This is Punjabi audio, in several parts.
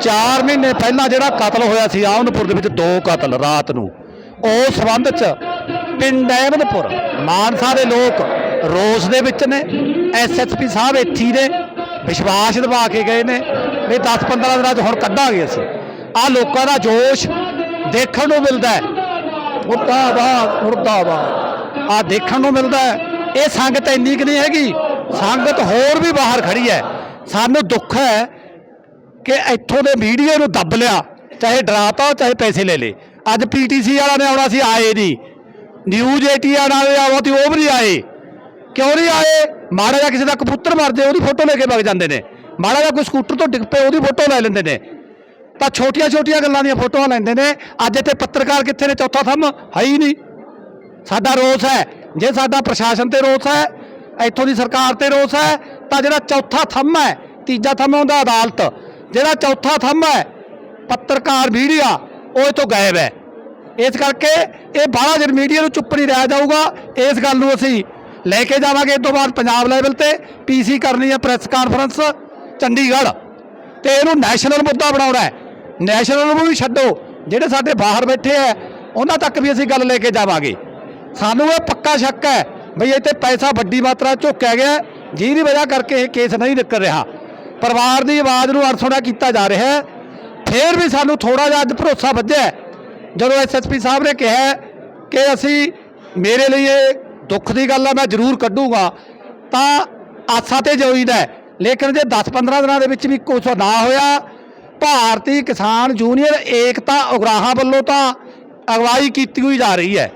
4 ਮਹੀਨੇ ਪਹਿਲਾਂ ਜਿਹੜਾ ਕਤਲ ਹੋਇਆ ਸੀ ਆਮਦਪੁਰ ਦੇ ਵਿੱਚ ਦੋ ਕਤਲ ਰਾਤ ਨੂੰ। ਉਸ ਸੰਬੰਧ ਚ ਪਿੰਡ ਅਹਿਮਦਪੁਰ, ਮਾਨਸਾ ਦੇ ਲੋਕ ਰੋਸ ਦੇ ਵਿੱਚ ਨੇ। ਐਸਐਸਪੀ ਸਾਹਿਬ ਇੱਥੇ ਨੇ, ਵਿਸ਼ਵਾਸ ਦਿਵਾ ਕੇ ਗਏ ਨੇ। ਵੀ 10-15 ਦਿਨਾਂ ਚ ਹੁਣ ਕੱਢਾਂਗੇ ਅਸੀਂ। ਆ ਲੋਕਾਂ ਦਾ ਜੋਸ਼ ਦੇਖਣ ਨੂੰ ਮਿਲਦਾ ਹੈ। ਮੁਰਦਾਬਾਦ ਮੁਰਦਾਬਾਦ। ਆ ਦੇਖਣ ਨੂੰ ਮਿਲਦਾ ਹੈ। ਇਹ ਸੰਗਤ ਇੰਨੀ ਕਿ ਨਹੀਂ ਹੈਗੀ ਸੰਗਤ ਹੋਰ ਵੀ ਬਾਹਰ ਖੜੀ ਹੈ। ਸਾਨੂੰ ਦੁੱਖ ਹੈ ਕਿ ਇੱਥੋਂ ਦੇ ਮੀਡੀਆ ਨੂੰ ਦੱਬ ਲਿਆ, ਚਾਹੇ ਡਰਾਤਾ, ਚਾਹੇ ਪੈਸੇ ਲੈ ਲੇ ਅੱਜ ਪੀਟੀਸੀ ਵਾਲਾ ਨੇ ਆਉਣਾ ਸੀ, ਆਏ ਨਹੀਂ। ਨਿਊਜ਼ 18 ਵਾਲੇ ਆਉਣਾ ਸੀ, ਉਹ ਵੀ ਨਹੀਂ ਆਏ। ਕਿਉਂ ਨਹੀਂ ਆਏ? ਮਾੜਾ ਜਿਹਾ ਕਿਸੇ ਦਾ ਕਬੂਤਰ ਮਰ ਜਾਏ ਉਹਦੀ ਫੋਟੋ ਲੈ ਕੇ ਵਗ ਜਾਂਦੇ ਨੇ। ਮਾੜਾ ਜਿਹਾ ਕੋਈ ਸਕੂਟਰ ਤੋਂ ਡਿੱਗ ਪਏ, ਉਹਦੀ ਫੋਟੋ ਲੈ ਲੈਂਦੇ ਨੇ। ਤਾਂ ਛੋਟੀਆਂ ਛੋਟੀਆਂ ਗੱਲਾਂ ਦੀਆਂ ਫੋਟੋਆਂ ਲੈਂਦੇ ਨੇ। ਅੱਜ ਇੱਥੇ ਪੱਤਰਕਾਰ ਕਿੱਥੇ ਨੇ? ਚੌਥਾ ਥੰਮ ਹੈ ਹੀ ਨਹੀਂ। ਸਾਡਾ ਰੋਸ ਹੈ। ਜੇ ਸਾਡਾ ਪ੍ਰਸ਼ਾਸਨ ਤੇ ਰੋਸ ਹੈ ਇੱਥੋਂ ਦੀ ਸਰਕਾਰ ਤੇ ਰੋਸ ਹੈ, ਤਾਂ ਜਿਹੜਾ ਚੌਥਾ ਥੰਮ ਹੈ, ਤੀਜਾ ਥੰਮ ਹੁੰਦਾ ਅਦਾਲਤ। ਜਿਹੜਾ ਚੌਥਾ ਥੰਮ ਹੈ, ਪੱਤਰਕਾਰ ਮੀਡੀਆ ਉਹ ਇਹ ਤੋਂ ਗਾਇਬ ਹੈ। ਇਸ ਕਰਕੇ ਇਹ ਬਾਹਲਾ ਜਰ ਮੀਡੀਆ ਨੂੰ ਚੁੱਪ ਨਹੀਂ ਰਹਿ ਜਾਊਗਾ। ਇਸ ਗੱਲ ਨੂੰ ਅਸੀਂ ਲੈ ਕੇ ਜਾਵਾਂਗੇ ਇਸ ਤੋਂ ਬਾਅਦ ਪੰਜਾਬ ਲੈਵਲ ਤੇ। ਪੀਸੀ ਕਰਨੀ ਹੈ ਪ੍ਰੈਸ ਕਾਨਫਰੰਸ ਚੰਡੀਗੜ੍ਹ। ਤੇ ਇਹਨੂੰ ਨੈਸ਼ਨਲ ਮੁੱਦਾ ਬਣਾਉਣਾ ਹੈ। ਨੈਸ਼ਨਲ ਨੂੰ ਵੀ ਛੱਡੋ। ਜਿਹੜੇ ਸਾਡੇ ਬਾਹਰ ਬੈਠੇ ਆ ਉਹਨਾਂ ਤੱਕ ਵੀ ਅਸੀਂ ਗੱਲ ਲੈ ਕੇ ਜਾਵਾਂਗੇ। ਸਾਨੂੰ ਇਹ ਪੱਕਾ ਸ਼ੱਕ ਹੈ ਬਈ ਇੱਥੇ ਪੈਸਾ ਵੱਡੀ ਮਾਤਰਾ 'ਚ ਗਿਆ ਜਿਹਦੀ ਵਜ੍ਹਾ ਕਰਕੇ ਇਹ ਕੇਸ ਨਹੀਂ ਨਿਕਲ ਰਿਹਾ। ਪਰਿਵਾਰ ਦੀ ਆਵਾਜ਼ ਨੂੰ ਅਣਸੁਣਾ ਕੀਤਾ ਜਾ ਰਿਹਾ ਹੈ। ਫੇਰ ਵੀ ਸਾਨੂੰ ਥੋੜਾ ਜਿਹਾ ਅੱਜ ਭਰੋਸਾ ਵੱਧਿਆ ਹੈ। ਜਦੋਂ ਐਸਐਸਪੀ ਸਾਹਿਬ ਨੇ ਕਿਹਾ ਕਿ ਅਸੀਂ ਮੇਰੇ ਲਈ ਇਹ ਦੁੱਖ ਦੀ ਗੱਲ ਆ, ਮੈਂ ਜ਼ਰੂਰ ਕੱਢੂਗਾ, ਤਾਂ ਆਸਾ ਤੇ ਜੋਈਦਾ ਲੇਕਿਨ ਜੇ 10-15 ਦਿਨਾਂ ਦੇ ਵਿੱਚ ਵੀ ਕੁਝ ਨਾ ਹੋਇਆ, ਭਾਰਤੀ ਕਿਸਾਨ ਯੂਨੀਅਨ ਏਕਤਾ ਉਗਰਾਹਾਂ ਵੱਲੋਂ ਤਾਂ ਅਗਵਾਈ ਕੀਤੀ ਹੋਈ ਜਾ ਰਹੀ ਹੈ।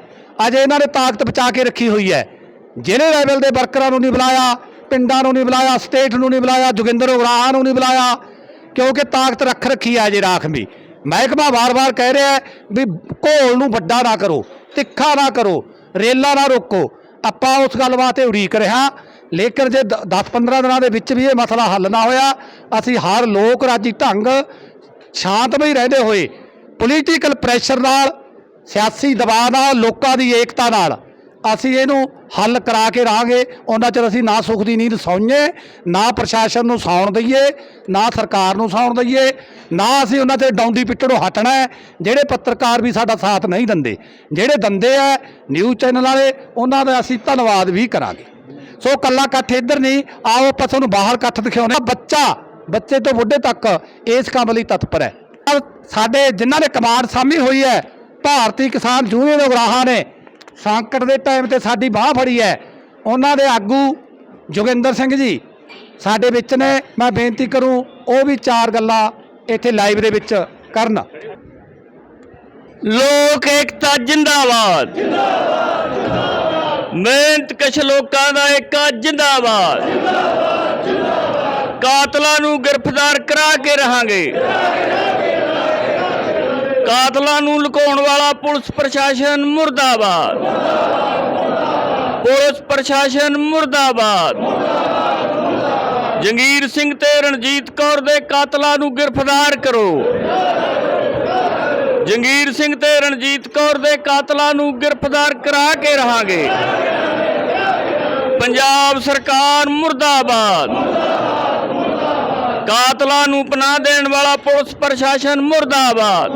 ਅਜੇ ਇਹਨਾਂ ਨੇ ਤਾਕਤ ਬਚਾ ਕੇ ਰੱਖੀ ਹੋਈ ਹੈ। ਜ਼ਿਲ੍ਹੇ ਲੈਵਲ ਦੇ ਵਰਕਰਾਂ ਨੂੰ ਨਹੀਂ ਬੁਲਾਇਆ, ਪਿੰਡਾਂ ਨੂੰ ਨਹੀਂ ਬੁਲਾਇਆ, ਸਟੇਟ ਨੂੰ ਨਹੀਂ ਬੁਲਾਇਆ, ਜੋਗਿੰਦਰ ਉਗਰਾਹਾਂ ਨੂੰ ਨਹੀਂ ਬੁਲਾਇਆ, ਕਿਉਂਕਿ ਤਾਕਤ ਰੱਖ ਰੱਖੀ ਹੈ ਜੇ ਰਾਖਵੀਂ। ਮਹਿਕਮਾ ਵਾਰ-ਵਾਰ ਕਹਿ ਰਿਹਾ ਵੀ ਘੋਲ ਨੂੰ ਵੱਡਾ ਨਾ ਕਰੋ, ਤਿੱਖਾ ਨਾ ਕਰੋ, ਰੇਲਾਂ ਨਾ ਰੋਕੋ। ਆਪਾਂ ਉਸ ਗੱਲ ਵਾਸਤੇ ਉਡੀਕ ਰਿਹਾ ਲੇਕਿਨ ਜੇ 10-15 ਦਿਨਾਂ ਦੇ ਵਿੱਚ ਵੀ ਇਹ ਮਸਲਾ ਹੱਲ ਨਾ ਹੋਇਆ, ਅਸੀਂ ਹਰ ਲੋਕ ਰਾਜੀ ਢੰਗ ਸ਼ਾਂਤਮਈ ਰਹਿੰਦੇ ਹੋਏ ਪੋਲੀਟੀਕਲ ਪ੍ਰੈਸ਼ਰ ਨਾਲ, ਸਿਆਸੀ ਦਬਾਅ ਨਾਲ, ਲੋਕਾਂ ਦੀ ਏਕਤਾ ਨਾਲ ਅਸੀਂ ਇਹਨੂੰ ਹੱਲ ਕਰਾ ਕੇ ਰਹਾਂਗੇ ਉਹਨਾਂ ਚਿਰ ਅਸੀਂ ਨਾ ਸੁੱਖ ਦੀ ਨੀਂਦ ਸੌਂਏ ਨਾ ਪ੍ਰਸ਼ਾਸਨ ਨੂੰ ਸੌਣ ਦਈਏ, ਨਾ ਸਰਕਾਰ ਨੂੰ ਸੌਣ ਦਈਏ, ਨਾ ਅਸੀਂ ਉਹਨਾਂ ਤੇ ਡੌਂਡੀ ਪਿੱਟੜੋਂ ਹਟਣਾ ਜਿਹੜੇ ਪੱਤਰਕਾਰ ਵੀ ਸਾਡਾ ਸਾਥ ਨਹੀਂ ਦਿੰਦੇ, ਜਿਹੜੇ ਦਿੰਦੇ ਆ ਨਿਊਜ਼ ਚੈਨਲ ਵਾਲੇ, ਉਹਨਾਂ ਦਾ ਅਸੀਂ ਧੰਨਵਾਦ ਵੀ ਕਰਾਂਗੇ। ਸੋ ਕੱਲਾ ਇਕੱਠ ਇੱਧਰ ਨਹੀਂ, ਆਓ ਆਪਾਂ ਤੁਹਾਨੂੰ ਬਾਹਰ ਇਕੱਠ ਦਿਖਾਉਂਦੇ ਹਾਂ। ਬੱਚਾ, ਬੱਚੇ ਤੋਂ ਬੁੱਢੇ ਤੱਕ ਇਸ ਕੰਮ ਲਈ ਤਤਪਰ ਹੈ। ਸਾਡੇ ਜਿਨ੍ਹਾਂ ਨੇ ਕਮਾਂਡ ਸਾਹਮਣੇ ਹੋਈ ਹੈ, ਭਾਰਤੀ ਕਿਸਾਨ ਯੂਨੀਅਨ ਉਗਰਾਹਾਂ ਨੇ ਸੰਕਟ ਦੇ ਟਾਈਮ ਤੇ ਸਾਡੀ ਬਾਹ ਫੜੀ ਹੈ। ਉਹਨਾਂ ਦੇ ਆਗੂ ਜੋਗਿੰਦਰ ਸਿੰਘ ਜੀ, ਸਾਡੇ ਵਿੱਚ ਨੇ। ਮੈਂ ਬੇਨਤੀ ਕਰੂੰ, ਉਹ ਵੀ ਚਾਰ ਗੱਲਾਂ ਇੱਥੇ ਲਾਈਵ ਦੇ ਵਿੱਚ ਕਰਨ। ਲੋਕ ਏਕਤਾ ਜਿੰਦਾਬਾਦ। ਮਿਹਨਤ ਕਸ਼ ਲੋਕਾਂ ਦਾ ਏਕਾ ਜਿੰਦਾਬਾਦ। ਕਾਤਲਾਂ ਨੂੰ ਗ੍ਰਿਫਤਾਰ ਕਰਾ ਕੇ ਰਹਾਂਗੇ। ਕਾਤਲਾਂ ਨੂੰ ਲੁਕਾਉਣ ਵਾਲਾ ਪੁਲਿਸ ਪ੍ਰਸ਼ਾਸਨ ਮੁਰਦਾਬਾਦ। ਪੁਲਿਸ ਪ੍ਰਸ਼ਾਸਨ ਮੁਰਦਾਬਾਦ। ਜੰਗੀਰ ਸਿੰਘ ਤੇ ਰਣਜੀਤ ਕੌਰ ਦੇ ਕਾਤਲਾਂ ਨੂੰ ਗ੍ਰਿਫਤਾਰ ਕਰੋ। ਜੰਗੀਰ ਸਿੰਘ ਤੇ ਰਣਜੀਤ ਕੌਰ ਦੇ ਕਾਤਲਾਂ ਨੂੰ ਗ੍ਰਿਫਤਾਰ ਕਰਾ ਕੇ ਰਹਾਂਗੇ। ਪੰਜਾਬ ਸਰਕਾਰ ਮੁਰਦਾਬਾਦ। ਕਾਤਲਾਂ ਨੂੰ ਪਨਾਹ ਦੇਣ ਵਾਲਾ ਪੁਲਿਸ ਪ੍ਰਸ਼ਾਸਨ ਮੁਰਦਾਬਾਦ।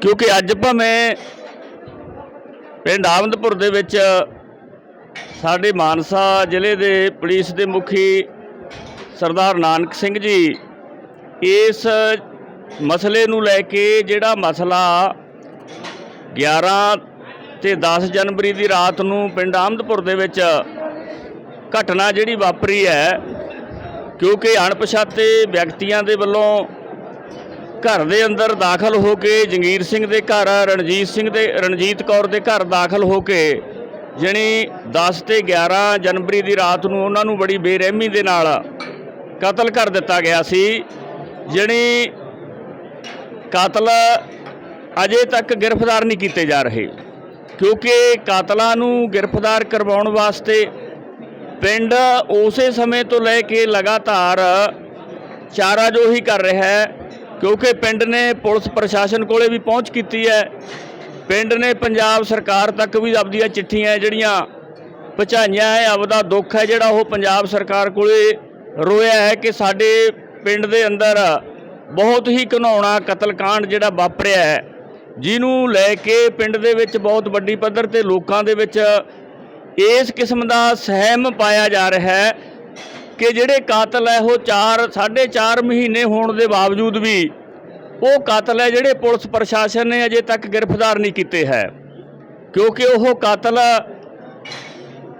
ਕਿਉਂਕਿ ਅੱਜ ਭਾਵੇਂ ਪਿੰਡ ਆਮਦਪੁਰ ਦੇ ਵਿੱਚ ਸਾਡੇ ਮਾਨਸਾ ਜ਼ਿਲ੍ਹੇ ਦੇ ਪੁਲਿਸ ਦੇ ਮੁਖੀ ਸਰਦਾਰ ਨਾਨਕ ਸਿੰਘ ਜੀ ਇਸ ਮਸਲੇ ਨੂੰ ਲੈ ਕੇ ਜਿਹੜਾ ਮਸਲਾ 11 ਤੇ 10 ਜਨਵਰੀ ਦੀ ਰਾਤ ਨੂੰ ਪਿੰਡ ਆਮਦਪੁਰ ਦੇ ਵਿੱਚ ਘਟਨਾ ਜਿਹੜੀ ਵਾਪਰੀ ਹੈ, ਕਿਉਂਕਿ ਅਣਪਛਾਤੇ ਵਿਅਕਤੀਆਂ ਦੇ ਵੱਲੋਂ ਘਰ ਦੇ ਅੰਦਰ ਦਾਖਲ ਹੋ ਕੇ ਜੰਗੀਰ ਸਿੰਘ ਦੇ ਘਰ, ਰਣਜੀਤ ਸਿੰਘ ਦੇ, ਰਣਜੀਤ ਕੌਰ ਦੇ ਘਰ ਦਾਖਲ ਹੋ ਕੇ ਜਣੀ 10 ਤੇ 11 ਜਨਵਰੀ ਦੀ ਰਾਤ ਨੂੰ ਉਹਨਾਂ ਨੂੰ ਬੜੀ ਬੇਰਹਿਮੀ ਦੇ ਨਾਲ ਕਤਲ ਕਰ ਦਿੱਤਾ ਗਿਆ ਸੀ। ਜਣੀ ਕਾਤਲ ਅਜੇ ਤੱਕ ਗ੍ਰਿਫਤਾਰ ਨਹੀਂ ਕੀਤੇ ਜਾ ਰਹੇ, ਕਿਉਂਕਿ ਕਾਤਲਾਂ ਨੂੰ ਗ੍ਰਿਫਤਾਰ ਕਰਵਾਉਣ ਵਾਸਤੇ ਪਿੰਡ ਉਸੇ ਸਮੇਂ ਤੋਂ ਲੈ ਕੇ ਲਗਾਤਾਰ ਚਾਰਾ ਜੋ ਹੀ ਕਰ ਰਿਹਾ ਹੈ, ਕਿਉਂਕਿ ਪਿੰਡ ਨੇ ਪੁਲਿਸ ਪ੍ਰਸ਼ਾਸਨ ਕੋਲੇ ਵੀ ਪਹੁੰਚ ਕੀਤੀ ਹੈ। ਪਿੰਡ ਨੇ ਪੰਜਾਬ ਸਰਕਾਰ ਤੱਕ ਵੀ ਆਪਦੀਆਂ ਚਿੱਠੀਆਂ ਜਿਹੜੀਆਂ ਪਹੁੰਚਾਈਆਂ ਹੈ, ਆਪਦਾ ਦੁੱਖ ਹੈ ਜਿਹੜਾ ਉਹ ਪੰਜਾਬ ਸਰਕਾਰ ਕੋਲੇ ਰੋਇਆ ਹੈ ਕਿ ਸਾਡੇ ਪਿੰਡ ਦੇ ਅੰਦਰ ਬਹੁਤ ਹੀ ਘਿਨਾਉਣਾ ਕਤਲकांड ਜਿਹੜਾ ਵਾਪਰਿਆ ਹੈ। ਜਿਹਨੂੰ ਲੈ ਕੇ ਪਿੰਡ ਦੇ ਵਿੱਚ ਬਹੁਤ ਵੱਡੀ ਪੱਧਰ ਤੇ ਲੋਕਾਂ ਦੇ ਵਿੱਚ ਇਸ ਕਿਸਮ ਦਾ ਸਹਿਮ ਪਾਇਆ ਜਾ ਰਿਹਾ ਹੈ ਕਿ ਜਿਹੜੇ ਕਾਤਲ ਹੈ, ਉਹ 4 4.5 ਮਹੀਨੇ ਹੋਣ ਦੇ ਬਾਵਜੂਦ ਵੀ ਉਹ ਕਾਤਲ ਹੈ ਜਿਹੜੇ ਪੁਲਿਸ ਪ੍ਰਸ਼ਾਸਨ ਨੇ ਅਜੇ ਤੱਕ ਗ੍ਰਿਫਤਾਰ ਨਹੀਂ ਕੀਤੇ ਹੈ। ਕਿਉਂਕਿ ਉਹ ਕਾਤਲ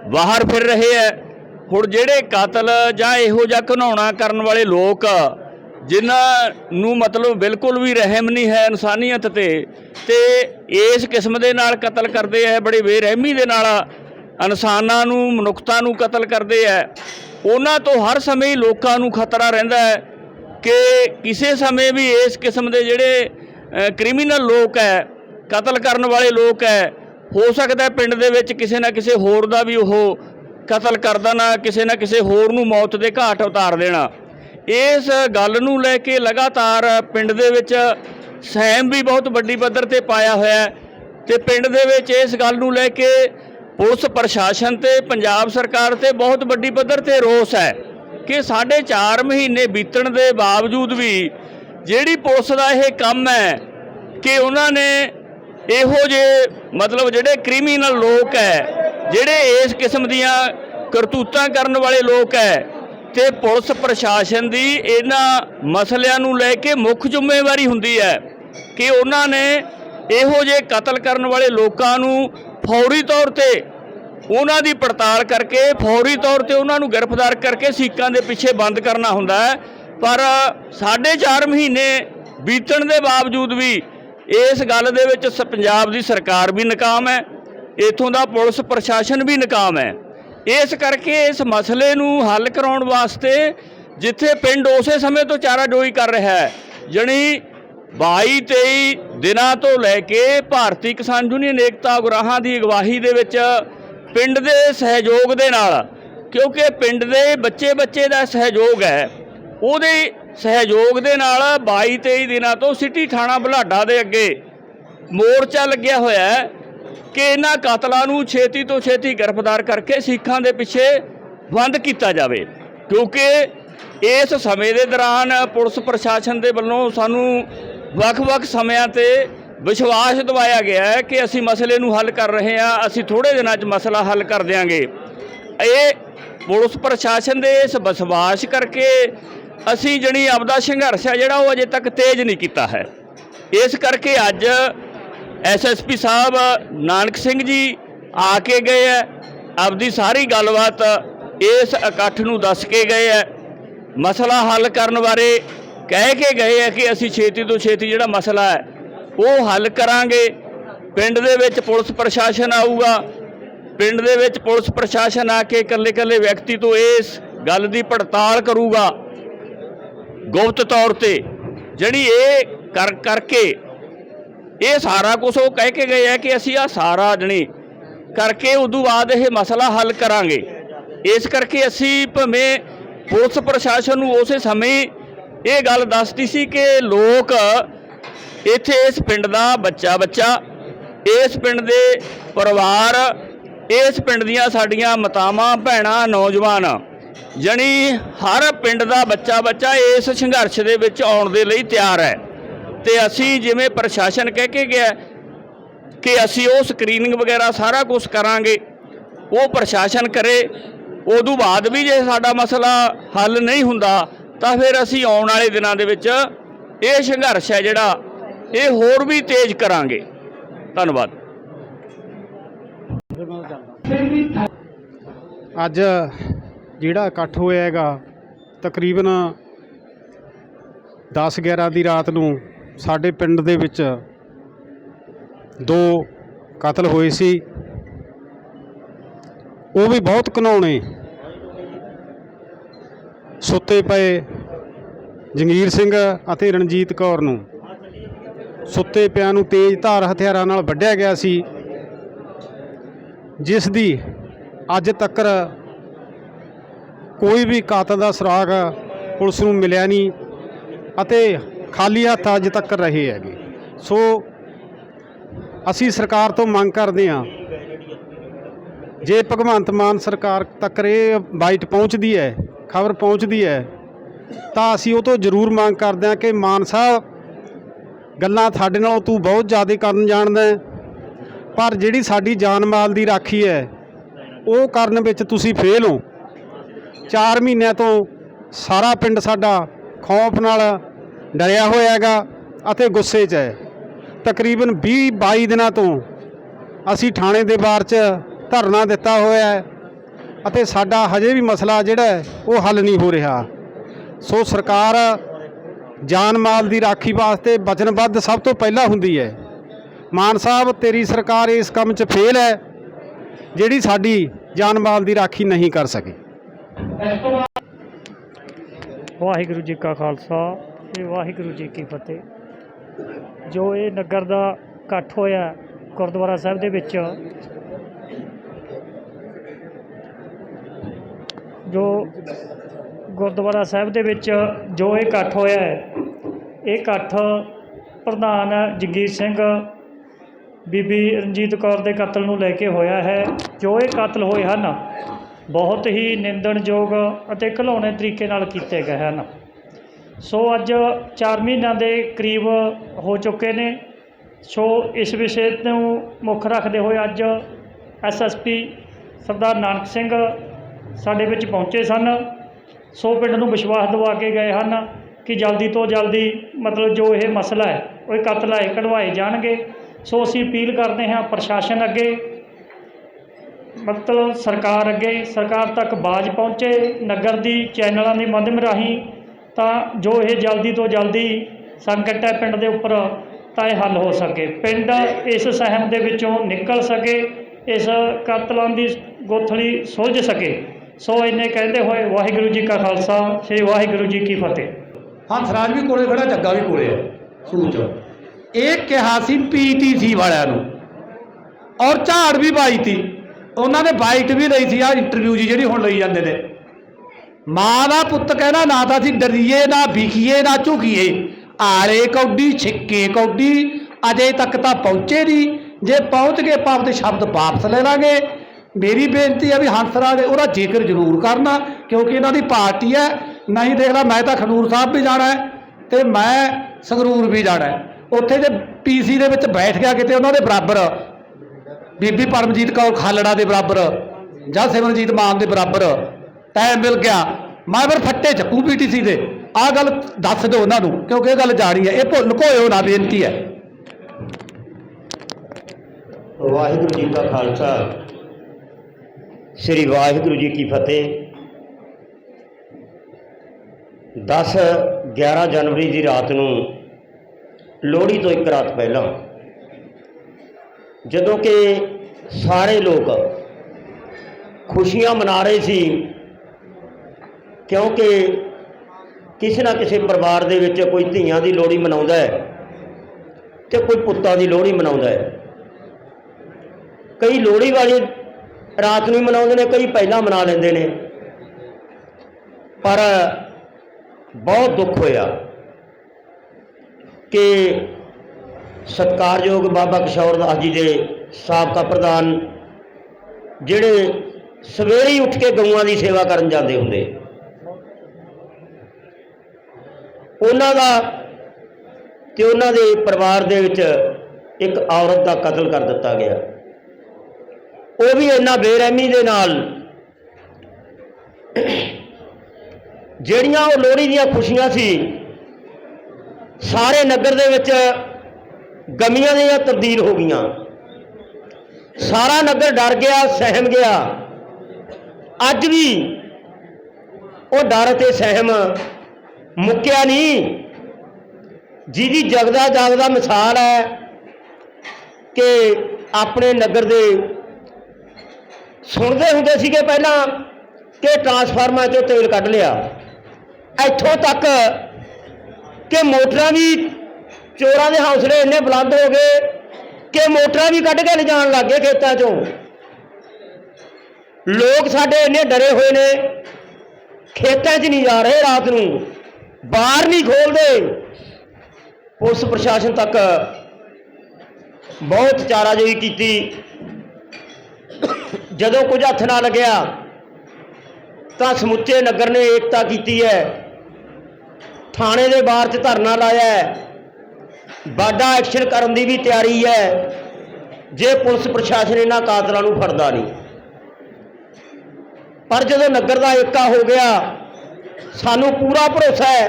ਬਾਹਰ ਫਿਰ ਰਹੇ ਹੈ। ਹੁਣ ਜਿਹੜੇ ਕਾਤਲ ਜਾਂ ਇਹੋ ਜਿਹਾ ਘਿਨਾਉਣਾ ਕਰਨ ਵਾਲੇ ਲੋਕ, ਜਿਨ੍ਹਾਂ ਨੂੰ ਮਤਲਬ ਬਿਲਕੁਲ ਵੀ ਰਹਿਮ ਨਹੀਂ ਹੈ ਇਨਸਾਨੀਅਤ ਤੇ ਤੇ ਇਸ ਕਿਸਮ ਦੇ ਨਾਲ ਕਤਲ ਕਰਦੇ ਹੈ, ਬੜੀ ਬੇਰਹਿਮੀ ਦੇ ਨਾਲ ਇਨਸਾਨਾਂ ਨੂੰ, ਮਨੁੱਖਤਾ ਨੂੰ ਕਤਲ ਕਰਦੇ ਹੈ ਉਹਨਾਂ ਤੋਂ ਹਰ ਸਮੇਂ ਹੀ ਲੋਕਾਂ ਨੂੰ ਖਤਰਾ ਰਹਿੰਦਾ ਹੈ ਕਿ ਕਿਸੇ ਸਮੇਂ ਵੀ ਇਸ ਕਿਸਮ ਦੇ ਜਿਹੜੇ ਕ੍ਰਿਮੀਨਲ ਲੋਕ ਹੈ ਕਤਲ ਕਰਨ ਵਾਲੇ ਲੋਕ ਹੈ ਹੋ ਸਕਦਾ ਪਿੰਡ ਦੇ ਵਿੱਚ ਕਿਸੇ ਨਾ ਕਿਸੇ ਹੋਰ ਦਾ ਵੀ ਉਹ ਕਤਲ ਕਰ ਦੇਣਾ ਕਿਸੇ ਨਾ ਕਿਸੇ ਹੋਰ ਨੂੰ ਮੌਤ ਦੇ ਘਾਟ ਉਤਾਰ ਦੇਣਾ। ਇਸ ਗੱਲ ਨੂੰ ਲੈ ਕੇ ਲਗਾਤਾਰ ਪਿੰਡ ਦੇ ਵਿੱਚ ਸਹਿਮ ਵੀ ਬਹੁਤ ਵੱਡੀ ਪੱਧਰ ਤੇ ਪਾਇਆ ਹੋਇਆ ਹੈ ਤੇ ਪਿੰਡ ਦੇ ਵਿੱਚ ਇਸ ਗੱਲ ਨੂੰ ਲੈ ਕੇ ਪੁਲਿਸ ਪ੍ਰਸ਼ਾਸਨ ਤੇ ਪੰਜਾਬ ਸਰਕਾਰ ਤੇ ਬਹੁਤ ਵੱਡੀ ਪੱਧਰ ਤੇ ਰੋਸ ਹੈ ਕਿ ਸਾਢੇ 4 ਮਹੀਨੇ ਬੀਤਣ ਦੇ ਬਾਵਜੂਦ ਵੀ ਜਿਹੜੀ ਪੁਲਿਸ ਦਾ ਇਹ ਕੰਮ ਹੈ ਕਿ ਉਹਨਾਂ ਨੇ ਇਹੋ ਜਿਹੇ ਮਤਲਬ ਜਿਹੜੇ ਕ੍ਰਿਮੀਨਲ ਲੋਕ ਹੈ, ਜਿਹੜੇ ਇਸ ਕਿਸਮ ਦੀਆਂ ਕਰਤੂਤਾਂ ਕਰਨ ਵਾਲੇ ਲੋਕ ਹੈ ਤੇ ਪੁਲਿਸ ਪ੍ਰਸ਼ਾਸਨ ਦੀ ਇਹਨਾਂ ਮਸਲਿਆਂ ਨੂੰ ਲੈ ਕੇ ਮੁੱਖ ਜ਼ਿੰਮੇਵਾਰੀ ਹੁੰਦੀ ਹੈ ਕਿ ਉਹਨਾਂ ਨੇ ਇਹੋ ਜਿਹੇ ਕਤਲ ਕਰਨ ਵਾਲੇ ਲੋਕਾਂ ਨੂੰ ਫੌਰੀ ਤੌਰ ਤੇ ਉਹਨਾਂ ਦੀ ਪੜਤਾਲ ਕਰਕੇ, ਫੌਰੀ ਤੌਰ ਤੇ ਉਹਨਾਂ ਨੂੰ ਗ੍ਰਿਫਤਾਰ ਕਰਕੇ ਸੀਕਾਂ ਦੇ ਪਿੱਛੇ ਬੰਦ ਕਰਨਾ ਹੁੰਦਾ ਹੈ। ਪਰ ਸਾਢੇ 4 ਮਹੀਨੇ ਬੀਤਣ ਦੇ ਬਾਵਜੂਦ ਵੀ ਇਸ ਗੱਲ ਦੇ ਵਿੱਚ ਸ- ਪੰਜਾਬ ਦੀ ਸਰਕਾਰ ਵੀ ਨਾਕਾਮ ਹੈ, ਇਥੋਂ ਦਾ ਪੁਲਿਸ ਪ੍ਰਸ਼ਾਸਨ ਵੀ ਨਾਕਾਮ ਹੈ। ਇਸ ਕਰਕੇ ਇਸ ਮਸਲੇ ਨੂੰ ਹੱਲ ਕਰਾਉਣ ਵਾਸਤੇ ਜਿੱਥੇ ਪਿੰਡ ਉਸੇ ਸਮੇਂ ਤੋਂ ਚਾਰਾਜੋਈ ਕਰ ਰਿਹਾ ਹੈ, ਜਣੀ 22 23 ਦਿਨਾਂ ਤੋਂ ਲੈ ਕੇ ਭਾਰਤੀ ਕਿਸਾਨ ਯੂਨੀਅਨ ਏਕਤਾ ਗੁਰਾਹਾਂ ਦੀ ਅਗਵਾਈ ਦੇ ਵਿੱਚ ਪਿੰਡ ਦੇ ਸਹਿਯੋਗ ਦੇ ਨਾਲ, ਕਿਉਂਕਿ ਪਿੰਡ ਦੇ ਬੱਚੇ ਬੱਚੇ ਦਾ ਸਹਿਯੋਗ ਹੈ। ਉਹਦੇ ਸਹਿਯੋਗ ਦੇ ਨਾਲ 22 23 ਦਿਨਾਂ ਤੋਂ ਸਿਟੀ ਥਾਣਾ ਬੁਲਾਡਾ ਦੇ ਅੱਗੇ ਮੋਰਚਾ ਲੱਗਿਆ ਹੋਇਆ ਹੈ ਕਿ ਇਹਨਾਂ ਕਤਲਾਂ ਨੂੰ ਛੇਤੀ ਤੋਂ ਛੇਤੀ ਗ੍ਰਿਫਤਾਰ ਕਰਕੇ ਸਿੱਖਾਂ ਦੇ ਪਿੱਛੇ ਬੰਦ ਕੀਤਾ ਜਾਵੇ। ਕਿਉਂਕਿ ਇਸ ਸਮੇਂ ਦੇ ਦੌਰਾਨ ਪੁਲਿਸ ਪ੍ਰਸ਼ਾਸਨ ਦੇ ਵੱਲੋਂ ਸਾਨੂੰ ਵੱਖ-ਵੱਖ ਸਮਿਆਂ ਤੇ ਵਿਸ਼ਵਾਸ ਦਿਵਾਇਆ ਗਿਆ ਹੈ ਕਿ ਅਸੀਂ ਮਸਲੇ ਨੂੰ ਹੱਲ ਕਰ ਰਹੇ ਹਾਂ, ਅਸੀਂ ਥੋੜੇ ਦਿਨਾਂ 'ਚ ਮਸਲਾ ਹੱਲ ਕਰ ਦਿਆਂਗੇ। ਇਹ ਪੁਲਿਸ ਪ੍ਰਸ਼ਾਸਨ ਦੇ ਇਸ ਵਿਸ਼ਵਾਸ ਕਰਕੇ ਅਸੀਂ ਜਣੀ ਆਪਦਾ ਸੰਘਰਸ਼ ਹੈ ਜਿਹੜਾ ਉਹ ਅਜੇ ਤੱਕ ਤੇਜ਼ ਨਹੀਂ ਕੀਤਾ ਹੈ। ਇਸ ਕਰਕੇ ਅੱਜ ਐਸਐਸਪੀ ਸਾਹਿਬ ਨਾਨਕ ਸਿੰਘ ਜੀ ਆ ਕੇ ਗਏ ਹੈ। ਆਪਦੀ ਸਾਰੀ ਗੱਲਬਾਤ ਇਸ ਇਕੱਠ ਨੂੰ ਦੱਸ ਕੇ ਗਏ ਹੈ। ਮਸਲਾ ਹੱਲ ਕਰਨ ਬਾਰੇ ਕਹਿ ਕੇ ਗਏ ਹੈ ਕਿ ਅਸੀਂ ਛੇਤੀ ਤੋਂ ਛੇਤੀ ਜਿਹੜਾ ਮਸਲਾ ਹੈ, ਉਹ ਹੱਲ ਕਰਾਂਗੇ। ਪਿੰਡ ਦੇ ਵਿੱਚ ਪੁਲਿਸ ਪ੍ਰਸ਼ਾਸਨ ਆਊਗਾ। ਪਿੰਡ ਦੇ ਵਿੱਚ ਪੁਲਿਸ ਪ੍ਰਸ਼ਾਸਨ ਆ ਕੇ ਇਕੱਲੇ ਇਕੱਲੇ ਵਿਅਕਤੀ ਤੋਂ ਇਸ ਗੱਲ ਦੀ ਪੜਤਾਲ ਕਰੂਗਾ। ਗੁਪਤ ਤੌਰ ਤੇ ਜਿਹੜੀ ਇਹ ਕਰ, ਕਰਕੇ ਇਹ ਸਾਰਾ ਕੁਝ ਉਹ ਕਹਿ ਕੇ ਗਏ ਹੈ ਕਿ ਅਸੀਂ ਆ ਸਾਰਾ ਜਣੀ ਕਰਕੇ ਉਦੋਂ ਬਾਅਦ ਇਹ ਮਸਲਾ ਹੱਲ ਕਰਾਂਗੇ। ਇਸ ਕਰਕੇ ਅਸੀਂ ਭਵੇਂ ਪੁਲਿਸ ਪ੍ਰਸ਼ਾਸਨ ਨੂੰ ਉਸੇ ਸਮੇਂ ਇਹ ਗੱਲ ਦੱਸਦੀ ਸੀ ਕਿ ਲੋਕ ਇੱਥੇ ਇਸ ਪਿੰਡ ਦਾ ਬੱਚਾ ਬੱਚਾ, ਇਸ ਪਿੰਡ ਦੇ ਪਰਿਵਾਰ, ਇਸ ਪਿੰਡ ਦੀਆਂ ਸਾਡੀਆਂ ਮਾਤਾਵਾਂ, ਭੈਣਾਂ, ਨੌਜਵਾਨ, ਜਣੀ ਹਰ ਪਿੰਡ ਦਾ ਬੱਚਾ ਬੱਚਾ ਇਸ ਸੰਘਰਸ਼ ਦੇ ਵਿੱਚ ਆਉਣ ਦੇ ਲਈ ਤਿਆਰ ਹੈ। ਤੇ ਅਸੀਂ ਜਿਵੇਂ ਪ੍ਰਸ਼ਾਸਨ ਕਹਿ ਕੇ ਗਿਆ ਕਿ ਅਸੀਂ ਉਹ ਸਕਰੀਨਿੰਗ ਵਗੈਰਾ ਸਾਰਾ ਕੁਝ ਕਰਾਂਗੇ, ਉਹ ਪ੍ਰਸ਼ਾਸਨ ਕਰੇ, ਉਦੋਂ ਬਾਅਦ ਵੀ ਜੇ ਸਾਡਾ ਮਸਲਾ ਹੱਲ ਨਹੀਂ ਹੁੰਦਾ ਤਾਂ ਫਿਰ ਅਸੀਂ ਆਉਣ ਵਾਲੇ ਦਿਨਾਂ ਦੇ ਵਿੱਚ ਇਹ ਸੰਘਰਸ਼ ਹੈ ਜਿਹੜਾ ਇਹ ਹੋਰ ਵੀ ਤੇਜ਼ ਕਰਾਂਗੇ। ਧੰਨਵਾਦ। ਅੱਜ ਜਿਹੜਾ ਇਕੱਠ ਹੋਇਆ ਹੈਗਾ, ਤਕਰੀਬਨ 10 11 ਦੀ ਰਾਤ ਨੂੰ ਸਾਡੇ ਪਿੰਡ ਦੇ ਵਿੱਚ ਦੋ ਕਤਲ ਹੋਏ ਸੀ। ਉਹ ਵੀ ਬਹੁਤ ਘਿਨਾਉਣੇ ਸੁੱਤੇ ਪਏ ਜੰਗੀਰ ਸਿੰਘ ਅਤੇ ਰਣਜੀਤ ਕੌਰ ਨੂੰ। ਸੁੱਤੇ ਪਿਆਂ ਨੂੰ ਤੇਜ਼ ਧਾਰ ਹਥਿਆਰਾਂ ਨਾਲ ਵੱਢਿਆ ਗਿਆ ਸੀ, ਜਿਸ ਦੀ ਅੱਜ ਤੱਕ ਕੋਈ ਵੀ ਕਾਤਲ ਦਾ ਸੁਰਾਗ ਪੁਲਿਸ ਨੂੰ ਮਿਲਿਆ ਨਹੀਂ ਅਤੇ ਖਾਲੀ ਹੱਥ ਅੱਜ ਤੱਕ ਰਹੇ ਹੈਗੇ। ਸੋ ਅਸੀਂ ਸਰਕਾਰ ਤੋਂ ਮੰਗ ਕਰਦੇ ਹਾਂ, ਜੇ ਭਗਵੰਤ ਮਾਨ ਸਰਕਾਰ ਤੱਕ ਇਹ ਬਾਈਟ ਪਹੁੰਚਦੀ ਹੈ ਖਬਰ ਪਹੁੰਚਦੀ ਹੈ, ਤਾਂ ਅਸੀਂ ਉਹ ਤੋਂ ਜ਼ਰੂਰ ਮੰਗ ਕਰਦੇ ਹਾਂ ਕਿ ਮਾਨ ਸਾਹਿਬ, ਗੱਲਾਂ ਤੁਹਾਡੇ ਨਾਲੋਂ ਤੂੰ ਬਹੁਤ ਜ਼ਿਆਦਾ ਕਰਨ ਜਾਣਦਾ ਪਰ ਜਿਹੜੀ ਸਾਡੀ ਜਾਨ ਮਾਲ ਦੀ ਰਾਖੀ ਹੈ, ਉਹ ਕਰਨ ਵਿੱਚ ਤੁਸੀਂ ਫੇਲ ਹੋ। 4 ਮਹੀਨਿਆਂ ਤੋਂ ਸਾਰਾ ਪਿੰਡ ਸਾਡਾ ਖੌਫ ਨਾਲ ਡਰਿਆ ਹੋਇਆ ਹੈਗਾ ਅਤੇ ਗੁੱਸੇ 'ਚ ਹੈ। ਤਕਰੀਬਨ 20 22 ਦਿਨਾਂ ਤੋਂ ਅਸੀਂ ਥਾਣੇ ਦੇ ਬਾਹਰ 'ਚ ਧਰਨਾ ਦਿੱਤਾ ਹੋਇਆ ਹੈ। ਅਤੇ ਸਾਡਾ ਹਜੇ ਵੀ ਮਸਲਾ ਜਿਹੜਾ ਉਹ ਹੱਲ ਨਹੀਂ ਹੋ ਰਿਹਾ। ਸੋ ਸਰਕਾਰ ਜਾਨ ਮਾਲ ਦੀ ਰਾਖੀ ਵਾਸਤੇ ਵਚਨਬੱਧ ਸਭ ਤੋਂ ਪਹਿਲਾਂ ਹੁੰਦੀ ਹੈ। ਮਾਨ ਸਾਹਿਬ, ਤੇਰੀ ਸਰਕਾਰ ਇਸ ਕੰਮ 'ਚ ਫੇਲ ਹੈ, ਜਿਹੜੀ ਸਾਡੀ ਜਾਨ ਮਾਲ ਦੀ ਰਾਖੀ ਨਹੀਂ ਕਰ ਸਕੀ। ਵਾਹਿਗੁਰੂ ਜੀ ਕਾ ਖਾਲਸਾ ਤੇ ਵਾਹਿਗੁਰੂ ਜੀ ਕੀ ਫਤਿਹ। ਜੋ ਇਹ ਨਗਰ ਦਾ ਇਕੱਠ ਹੋਇਆ ਗੁਰਦੁਆਰਾ ਸਾਹਿਬ ਦੇ ਵਿੱਚ ਜੋ ਗੁਰਦੁਆਰਾ ਸਾਹਿਬ ਦੇ ਵਿੱਚ ਜੋ ਇਹ ਇਕੱਠ ਹੋਇਆ ਹੈ, ਇਹ ਇਕੱਠ ਪ੍ਰਧਾਨ ਜਗੀਰ ਸਿੰਘ ਬੀਬੀ ਰਣਜੀਤ ਕੌਰ ਦੇ ਕਤਲ ਨੂੰ ਲੈ ਕੇ ਹੋਇਆ ਹੈ। ਜੋ ਇਹ ਕਤਲ ਹੋਏ ਹਨ, ਬਹੁਤ ਹੀ ਨਿੰਦਣਯੋਗ ਅਤੇ ਘਿਲਾਉਣੇ ਤਰੀਕੇ ਨਾਲ ਕੀਤੇ ਗਏ ਹਨ। ਸੋ ਅੱਜ 4 ਮਹੀਨਿਆਂ ਦੇ ਕਰੀਬ ਹੋ ਚੁੱਕੇ ਨੇ। ਸੋ ਇਸ ਵਿਸ਼ੇ ਨੂੰ ਮੁੱਖ ਰੱਖਦੇ ਹੋਏ ਅੱਜ ਐਸਐਸਪੀ ਸਰਦਾਰ ਨਾਨਕ ਸਿੰਘ ਸਾਡੇ ਵਿੱਚ ਪਹੁੰਚੇ ਸਨ। ਸੋ ਪਿੰਡ ਨੂੰ ਵਿਸ਼ਵਾਸ ਦਿਵਾ ਕੇ ਗਏ ਹਨ ਕਿ ਜਲਦੀ ਤੋਂ ਜਲਦੀ ਮਤਲਬ ਜੋ ਇਹ ਮਸਲਾ ਹੈ, ਉਹ ਇਹ ਕਤਲ ਹੈ ਕਢਵਾਏ ਜਾਣਗੇ। ਸੋ ਅਸੀਂ ਅਪੀਲ ਕਰਦੇ ਹਾਂ ਪ੍ਰਸ਼ਾਸਨ ਅੱਗੇ, ਮਤਲਬ ਸਰਕਾਰ ਅੱਗੇ, ਸਰਕਾਰ ਤੱਕ ਬਾਜ਼ ਪਹੁੰਚੇ, ਨਗਰ ਦੀ, ਚੈਨਲਾਂ ਦੇ ਮਾਧਿਅਮ ਰਾਹੀਂ ਤਾਂ ਜੋ ਇਹ ਜਲਦੀ ਤੋਂ ਜਲਦੀ ਸੰਕਟ ਹੈ ਪਿੰਡ ਦੇ ਉੱਪਰ, ਤਾਂ ਇਹ ਹੱਲ ਹੋ ਸਕੇ। ਪਿੰਡ ਇਸ ਸਹਿਮ ਦੇ ਵਿੱਚੋਂ ਨਿਕਲ ਸਕੇ, ਇਸ ਕਤਲਾਂ ਦੀ ਗੋਥਲੀ ਸੁਲਝ ਸਕੇ। ਸੋ ਇੰਨੇ ਕਹਿੰਦੇ ਹੋਏ ਵਾਹਿਗੁਰੂ ਜੀ ਕਾ ਖਾਲਸਾ, ਸ੍ਰੀ ਵਾਹਿਗੁਰੂ ਜੀ ਕੀ ਫਤਿਹ। ਹੰਸਰਾਜ ਵੀ ਕੋਲੇ, ਖੜਾ ਜੱਗਾ ਵੀ ਕੋਲੇ ਹੈ ਸੂਚ ਇਹ ਕਿਹਾ ਸੀ ਪੀਟੀਸੀ ਵਾਲਿਆਂ ਨੂੰ। ਔਰ ਝਾੜ ਵੀ ਬਾਈ ਤੀ ਉਹਨਾਂ ਨੇ ਬਾਈਟ ਵੀ ਲਈ ਸੀ ਆ ਇੰਟਰਵਿਊ ਜੀ ਜਿਹੜੀ ਹੁਣ ਲਈ ਜਾਂਦੇ ਨੇ। ਮਾਂ ਦਾ ਪੁੱਤ ਕਹਿੰਦਾ, ਨਾ ਤਾਂ ਅਸੀਂ ਡਰੀਏ, ਨਾ ਵਿਖੀਏ ਨਾ ਝੁਕੀਏ। ਆਲੇ ਕੌਡੀ, ਛਿੱਕੇ ਕੌਡੀ, ਅਜੇ ਤੱਕ ਤਾਂ ਪਹੁੰਚੇ ਨਹੀਂ। ਜੇ ਪਹੁੰਚ ਗਏ ਆਪਾਂ ਆਪਦੇ ਸ਼ਬਦ ਵਾਪਸ ਲੈ ਲਾਂਗੇ। ਮੇਰੀ ਬੇਨਤੀ ਹੈ ਵੀ ਹੰਸਰਾਜ ਉਹਦਾ ਜ਼ਿਕਰ ਜ਼ਰੂਰ ਕਰਨਾ, ਕਿਉਂਕਿ ਇਹਨਾਂ ਦੀ ਪਾਰਟੀ ਹੈ। ਨਹੀਂ ਦੇਖਦਾ ਮੈਂ ਤਾਂ ਖਨੂਰ ਸਾਹਿਬ ਵੀ ਜਾਣਾ ਹੈ ਤੇ ਮੈਂ ਸੰਗਰੂਰ ਵੀ ਜਾਣਾ ਹੈ। ਉੱਥੇ ਜੇ ਪੀਸੀ ਦੇ ਵਿੱਚ ਬੈਠ ਗਿਆ ਕਿਤੇ ਉਹਨਾਂ ਦੇ ਬਰਾਬਰ, ਬੀਬੀ ਪਰਮਜੀਤ ਕੌਰ ਖਾਲੜਾ ਦੇ ਬਰਾਬਰ ਜਾਂ ਸਿਮਰਨਜੀਤ ਮਾਨ ਦੇ ਬਰਾਬਰ ਟਾਈਮ ਮਿਲ ਗਿਆ। ਮੈਂ ਫਿਰ ਫੱਟੇ ਚੱਕੂ ਪੀਟੀਸੀ ਦੇ। ਆਹ ਗੱਲ ਦੱਸ ਦਿਓ ਉਹਨਾਂ ਨੂੰ, ਕਿਉਂਕਿ ਇਹ ਗੱਲ ਜਾਣੀ ਹੈ। ਇਹ ਭੁੱਲ ਕੋਇਓ ਨਾ, ਬੇਨਤੀ ਹੈ। ਵਾਹਿਗੁਰੂ ਜੀ ਕਾ ਖਾਲਸਾ। ਸ੍ਰੀ ਵਾਹਿਗੁਰੂ ਜੀ ਕੀ ਫਤਿਹ। 10 11 ਜਨਵਰੀ ਦੀ ਰਾਤ ਨੂੰ ਲੋਹੜੀ ਤੋਂ ਇੱਕ ਰਾਤ ਪਹਿਲਾਂ ਜਦੋਂ ਕਿ ਸਾਰੇ ਲੋਕ ਖੁਸ਼ੀਆਂ ਮਨਾ ਰਹੇ ਸੀ, ਕਿਉਂਕਿ ਕਿਸੇ ਨਾ ਕਿਸੇ ਪਰਿਵਾਰ ਦੇ ਵਿੱਚ ਕੋਈ ਧੀਆਂ ਦੀ ਲੋਹੜੀ ਮਨਾਉਂਦਾ ਹੈ ਤੇ ਕੋਈ ਪੁੱਤਾਂ ਦੀ ਲੋਹੜੀ ਮਨਾਉਂਦਾ ਹੈ। ਕਈ ਲੋਹੜੀ ਵਾਲੀ ਰਾਤ ਨੂੰ ਹੀ ਮਨਾਉਂਦੇ ਨੇ, ਕਈ ਪਹਿਲਾਂ ਮਨਾ ਲੈਂਦੇ ਨੇ। ਪਰ ਬਹੁਤ ਦੁੱਖ ਹੋਇਆ ਕਿ ਸਤਿਕਾਰਯੋਗ ਬਾਬਾ ਕਿਸ਼ੋਰ ਦਾਸ ਜੀ ਦੇ ਸਾਬਕਾ ਪ੍ਰਧਾਨ, ਜਿਹੜੇ ਸਵੇਰੇ ਹੀ ਉੱਠ ਕੇ ਗਊਆਂ ਦੀ ਸੇਵਾ ਕਰਨ ਜਾਂਦੇ ਹੁੰਦੇ। ਉਹਨਾਂ ਦਾ ਤੇ ਉਹਨਾਂ ਦੇ ਪਰਿਵਾਰ ਦੇ ਵਿੱਚ ਇੱਕ ਔਰਤ ਦਾ ਕਤਲ ਕਰ ਦਿੱਤਾ ਗਿਆ। ਉਹ ਵੀ ਇੰਨਾ ਬੇਰਹਿਮੀ ਦੇ ਨਾਲ। ਜਿਹੜੀਆਂ ਉਹ ਲੋਹੜੀ ਦੀਆਂ ਖੁਸ਼ੀਆਂ ਸੀ, ਸਾਰੇ ਨਗਰ ਦੇ ਵਿੱਚ ਗਮੀਆਂ ਦੀਆਂ ਤਬਦੀਲ ਹੋ ਗਈਆਂ। ਸਾਰਾ ਨਗਰ ਡਰ ਗਿਆ, ਸਹਿਮ ਗਿਆ। ਅੱਜ ਵੀ ਉਹ ਡਰ ਤੇ ਸਹਿਮ ਮੁੱਕਿਆ ਨਹੀਂ। ਜਿਹਦੀ ਜਗਦਾ ਜਾਗਦਾ ਮਿਸਾਲ ਹੈ ਕਿ ਆਪਣੇ ਨਗਰ ਦੇ ਸੁਣਦੇ ਹੁੰਦੇ ਸੀਗੇ ਪਹਿਲਾਂ ਕਿ ਟਰਾਂਸਫਾਰਮਰ 'ਚੋਂ ਤੇਲ ਕੱਢ ਲਿਆ। ਇੱਥੋਂ ਤੱਕ ਕਿ ਮੋਟਰਾਂ ਵੀ ਚੋਰਾਂ ਦੇ ਹੌਸਲੇ ਇੰਨੇ ਬੁਲੰਦ ਹੋ ਗਏ ਕਿ ਮੋਟਰਾਂ ਵੀ ਕੱਢ ਕੇ ਲਿਜਾਣ ਲੱਗ ਗਏ ਖੇਤਾਂ 'ਚੋਂ। ਲੋਕ ਸਾਡੇ ਇੰਨੇ ਡਰੇ ਹੋਏ ਨੇ, ਖੇਤਾਂ 'ਚ ਨਹੀਂ ਜਾ ਰਹੇ ਰਾਤ ਨੂੰ, ਬਾਹਰ ਨਹੀਂ ਖੋਲਦੇ। ਪੁਲਿਸ ਪ੍ਰਸ਼ਾਸਨ ਤੱਕ ਬਹੁਤ ਚਾਰਾਜੋਈ ਕੀਤੀ। ਜਦੋਂ ਕੁਝ ਹੱਥ ਨਾ ਲੱਗਿਆ, ਤਾਂ ਸਮੁੱਚੇ ਨਗਰ ਨੇ ਏਕਤਾ ਕੀਤੀ ਹੈ। ਥਾਣੇ ਦੇ ਬਾਹਰ 'ਚ ਧਰਨਾ ਲਾਇਆ ਹੈ। ਬਾਡਾ ਐਕਸ਼ਨ ਕਰਨ ਦੀ ਵੀ ਤਿਆਰੀ ਹੈ। ਜੇ ਪੁਲਿਸ ਪ੍ਰਸ਼ਾਸਨ ਇਹਨਾਂ ਕਾਤਲਾਂ ਨੂੰ ਫੜਦਾ ਨਹੀਂ। ਪਰ ਜਦੋਂ ਨਗਰ ਦਾ ਏਕਾ ਹੋ ਗਿਆ, ਸਾਨੂੰ ਪੂਰਾ ਭਰੋਸਾ ਹੈ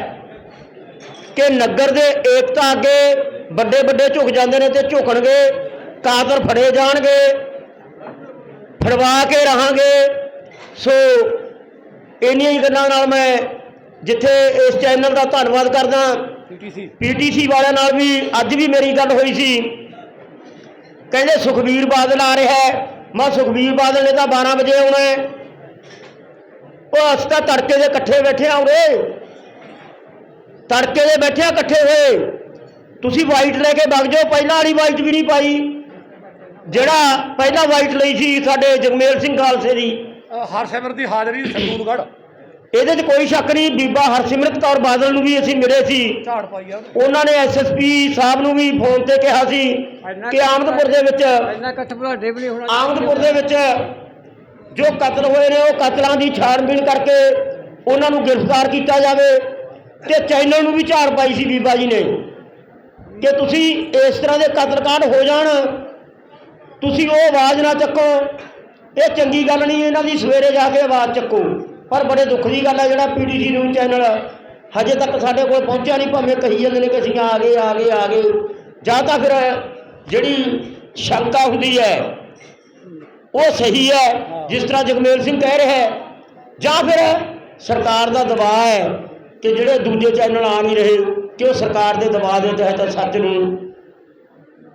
ਕਿ ਨਗਰ ਦੇ ਏਕਤਾ ਅੱਗੇ ਵੱਡੇ ਵੱਡੇ ਝੁਕ ਜਾਂਦੇ ਨੇ ਤੇ ਝੁਕਣਗੇ ਕਾਦਰ ਫੜੇ ਜਾਣਗੇ। ਫੜਵਾ ਕੇ ਰਹਾਂਗੇ। ਸੋ ਇੰਨੀਆਂ ਹੀ ਗੱਲਾਂ ਨਾਲ ਮੈਂ ਜਿੱਥੇ ਇਸ ਚੈਨਲ ਦਾ ਧੰਨਵਾਦ ਕਰਦਾ ਪੀਟੀਸੀ। ਵਾਲਿਆਂ ਨਾਲ ਵੀ ਅੱਜ ਵੀ ਮੇਰੀ ਗੱਲ ਹੋਈ ਸੀ। ਕਹਿੰਦੇ ਸੁਖਬੀਰ ਬਾਦਲ ਆ ਰਿਹਾ ਹੈ। ਮੈਂ ਸੁਖਬੀਰ ਬਾਦਲ ਨੇ ਤਾਂ 12 ਵਜੇ ਆਉਣਾ ਹੈ। ਉਹ ਅਸੀਂ ਤਾਂ ਤੜਕੇ ਦੇ ਇਕੱਠੇ ਬੈਠੇ ਆ ਉਰੇ ਤੜਕੇ ਦੇ ਬੈਠੇ ਇਕੱਠੇ ਹੋਏ। ਤੁਸੀਂ ਵਾਈਟ ਲੈ ਕੇ ਵਗ ਜਾਓ। ਪਹਿਲਾਂ ਵਾਲੀ ਵਾਈਟ ਵੀ ਨਹੀਂ ਪਾਈ। ਜਿਹੜਾ ਪਹਿਲਾਂ ਵਾਈਟ ਲਈ ਸੀ ਸਾਡੇ ਜਗਮੇਲ ਸਿੰਘ ਖਾਲਸੇ ਦੀ। ਹਰਸਿਮਰ ਦੀ ਹਾਜ਼ਰੀ ਸਰਦੂਲਗੜ੍ਹ ਇਹਦੇ 'ਚ ਕੋਈ ਸ਼ੱਕ ਨਹੀਂ ਬੀਬਾ ਹਰਸਿਮਰਤ ਕੌਰ ਬਾਦਲ ਨੂੰ ਵੀ ਅਸੀਂ ਮਿਲੇ ਸੀ। ਝਾੜ ਪਾਈ ਆ ਉਹਨਾਂ। ਨੇ ਐਸਐਸਪੀ ਸਾਹਿਬ ਨੂੰ ਵੀ ਫੋਨ ਤੇ ਕਿਹਾ ਸੀ ਕਿ ਆਮਦਪੁਰ ਦੇ ਵਿੱਚ ਆਮਦਪੁਰ ਦੇ ਵਿੱਚ ਜੋ ਕਤਲ ਹੋਏ ਨੇ ਉਹ ਕਤਲਾਂ ਦੀ ਛਾਣਬੀਣ ਕਰਕੇ ਉਹਨਾਂ ਨੂੰ ਗ੍ਰਿਫਤਾਰ ਕੀਤਾ ਜਾਵੇ ਤੇ ਚੈਨਲ ਨੂੰ ਵੀ ਝਾੜ ਪਾਈ ਸੀ ਬੀਬਾ ਜੀ ਨੇ। ਕਿ ਤੁਸੀਂ ਇਸ ਤਰ੍ਹਾਂ ਦੇ ਕਤਲकांड ਹੋ ਜਾਣ ਤੁਸੀਂ ਉਹ ਆਵਾਜ਼ ਨਾ ਚੱਕੋ। ਇਹ ਚੰਗੀ ਗੱਲ ਨਹੀਂ, ਇਹਨਾਂ ਦੀ ਸਵੇਰੇ ਜਾ ਕੇ ਆਵਾਜ਼ ਚੱਕੋ। ਪਰ ਬੜੇ ਦੁੱਖ ਦੀ ਗੱਲ ਹੈ ਜਿਹੜਾ ਪੀਡੀਸੀ ਨਿਊਜ਼ ਚੈਨਲ ਹਜੇ ਤੱਕ ਸਾਡੇ ਕੋਲ ਪਹੁੰਚਿਆ ਨਹੀਂ, ਭਾਵੇਂ ਕਹੀ ਜਾਂਦੇ ਨੇ ਕਿ ਅਸੀਂ ਆ ਗਏ ਆ ਗਏ ਆ ਗਏ। ਜਾਂ ਤਾਂ ਫਿਰ ਜਿਹੜੀ ਸ਼ੰਕਾ ਹੁੰਦੀ ਹੈ, ਉਹ ਸਹੀ ਹੈ, ਜਿਸ ਤਰ੍ਹਾਂ ਜਗਮੇਲ ਸਿੰਘ ਕਹਿ ਰਿਹਾ ਹੈ। ਜਾਂ ਫਿਰ ਸਰਕਾਰ ਦਾ ਦਬਾਅ ਹੈ ਕਿ ਜਿਹੜੇ ਦੂਜੇ ਚੈਨਲ ਆ ਨਹੀਂ ਰਹੇ, ਕਿ ਉਹ ਸਰਕਾਰ ਦੇ ਦਬਾਅ ਦੇ ਤਹਿਤ ਸੱਚ ਨੂੰ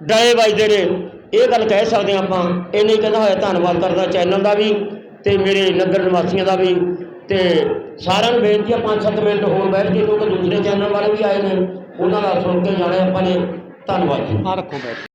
ਡਏ ਵੱਜਦੇ ਨੇ ਇਹ ਗੱਲ ਕਹਿ ਸਕਦੇ ਹਾਂ ਆਪਾਂ, ਇਹ ਨਹੀਂ ਕਹਿੰਦਾ ਹੋਇਆ ਧੰਨਵਾਦ ਕਰਦਾ ਚੈਨਲ ਦਾ ਵੀ ਤੇ ਮੇਰੇ ਨਗਰ ਨਿਵਾਸੀਆਂ ਦਾ ਵੀ। ਤੇ ਸਾਰਿਆਂ ਨੂੰ ਬੇਨਤੀ ਹੈ 5-7 ਮਿੰਟ ਹੋਰ ਬੈਠ ਕੇ, ਕਿਉਂਕਿ ਦੂਸਰੇ ਚੈਨਲ ਵਾਲੇ ਵੀ ਆਏ ਨੇ, ਉਹਨਾਂ ਨਾਲ ਸੁਣ ਕੇ ਜਾਣਾ ਆਪਾਂ ਨੇ। ਧੰਨਵਾਦ ਜੀ। ਆ ਰੱਖੋ ਬੈਠ